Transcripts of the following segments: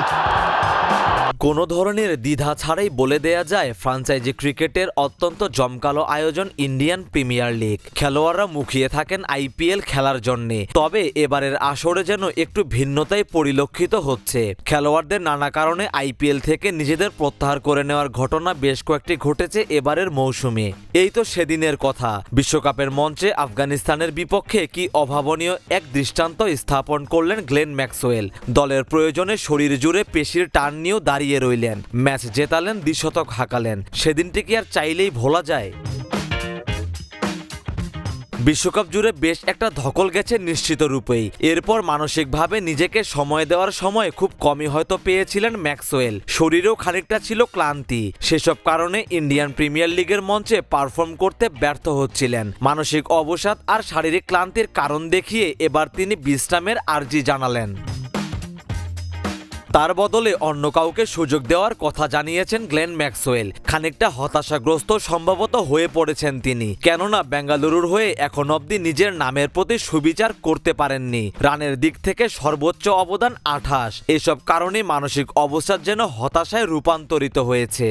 week. কোনো ধরনের দ্বিধা ছাড়াই বলে দেয়া যায় ফ্রাঞ্চাইজি ক্রিকেটের অত্যন্ত জমকালো আয়োজন ইন্ডিয়ান প্রিমিয়ার লিগ। খেলোয়াড়রা মুখিয়ে থাকেন আইপিএল খেলার জন্যে। তবে এবারের আসরে যেন একটু ভিন্নতাই পরিলক্ষিত হচ্ছে। খেলোয়াড়দের নানা কারণে আইপিএল থেকে নিজেদের প্রত্যাহার করে নেওয়ার ঘটনা বেশ কয়েকটি ঘটেছে এবারের মৌসুমে। এই তো সেদিনের কথা। বিশ্বকাপের মঞ্চে আফগানিস্তানের বিপক্ষে কি অভাবনীয় এক দৃষ্টান্ত স্থাপন করলেন গ্লেন ম্যাক্সওয়েল। দলের প্রয়োজনে শরীর জুড়ে পেশির টান নিয়েও দাঁড়িয়ে রইলেন। ম্যাচ জেতালেন, দ্বিশতক হাঁকালেন। সেদিনটি কি আর চাইলেই ভোলা যায়। বিশ্বকাপ জুড়ে বেশ একটা ধকল গেছে নিশ্চিত রূপেই। এরপর মানসিকভাবে নিজেকে সময় দেওয়ার সময় খুব কমই হয়তো পেয়েছিলেন ম্যাক্সওয়েল। শরীরেও খানিকটা ছিল ক্লান্তি। সেসব কারণে ইন্ডিয়ান প্রিমিয়ার লিগের মঞ্চে পারফর্ম করতে ব্যর্থ হচ্ছিলেন। মানসিক অবসাদ আর শারীরিক ক্লান্তির কারণ দেখিয়ে এবার তিনি বিশ্রামের আর্জি জানালেন। তার বদলে অন্য কাউকে সুযোগ দেওয়ার কথা জানিয়েছেন গ্লেন ম্যাক্সওয়েল। খানিকটা হতাশাগ্রস্ত সম্ভবত হয়ে পড়েছেন তিনি। কেননা বেঙ্গালুরুর হয়ে এখন অবধি নিজের নামের প্রতি সুবিচার করতে পারেননি। রানের দিক থেকে সর্বোচ্চ অবদান আঠাশ। এসব কারণে মানসিক অবস্থা যেন হতাশায় রূপান্তরিত হয়েছে।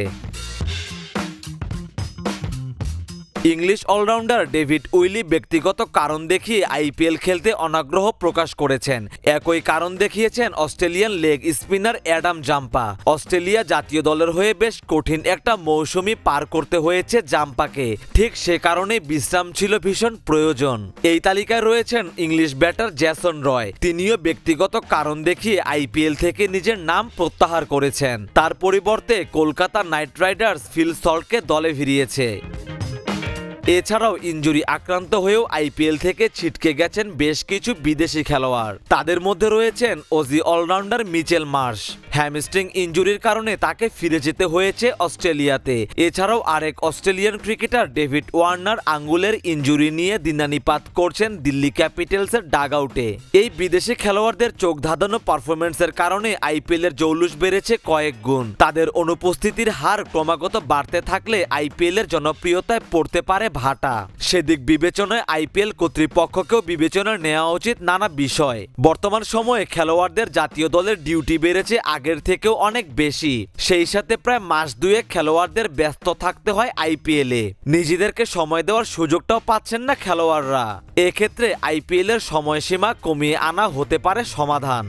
ইংলিশ অলরাউন্ডার ডেভিড উইলি ব্যক্তিগত কারণ দেখিয়ে আইপিএল খেলতে অনাগ্রহ প্রকাশ করেছেন। একই কারণ দেখিয়েছেন Australian leg spinner Adam Zampa. Australia জাতীয় দলের হয়ে বেশ কঠিন একটা মৌসুমি পার করতে হয়েছে জাম্পাকে। ঠিক সে কারণে বিশ্রাম ছিল ভীষণ প্রয়োজন। এই তালিকায় রয়েছেন ইংলিশ ব্যাটার জ্যাসন রয়। তিনিও ব্যক্তিগত কারণ দেখিয়ে আইপিএল থেকে নিজের নাম প্রত্যাহার করেছেন। তার পরিবর্তে কলকাতা নাইট রাইডার্স ফিল সল্টকে দলে ভিড়িয়েছে এছাড়াও ইঞ্জুরি আক্রান্ত হয়েও আইপিএল থেকে ছিটকে গেছেন বেশ কিছু বিদেশি খেলোয়াড়। তাদের মধ্যে রয়েছেন Aussie allrounder Mitchell Marsh. Hamstring ইঞ্জুরির কারণে তাকে ফিরে যেতে হয়েছে অস্ট্রেলিয়াতে। এছাড়াও আরেক অস্ট্রেলিয়ান ক্রিকেটার ডেভিড ওয়ার্নার আঙ্গুলের ইঞ্জুরি নিয়ে দিনানিপাত করছেন দিল্লি ক্যাপিটালসের ডাগ আউটে এই বিদেশি খেলোয়াড়দের চোখ ধাঁধানো পারফরমেন্সের কারণে আইপিএলের জৌলুস বেড়েছে কয়েক গুণ। তাদের অনুপস্থিতির হার ক্রমাগত বাড়তে থাকলে আইপিএলের জনপ্রিয়তায় পড়তে পারে ভাটা। সেদিক বিবেচনায় আইপিএল কর্তৃপক্ষকেও বিবেচনায় নেওয়া উচিত নানা বিষয়। বর্তমান সময়ে খেলোয়াড়দের জাতীয় দলের ডিউটি বেড়েছে আগের থেকেও অনেক বেশি। সেই সাথে প্রায় মাস দুয়েক খেলোয়াড়দের ব্যস্ত থাকতে হয় আইপিএলে নিজেদেরকে সময় দেওয়ার সুযোগটাও পাচ্ছেন না খেলোয়াড়রা। এক্ষেত্রে আইপিএলের সময়সীমা কমিয়ে আনা হতে পারে সমাধান।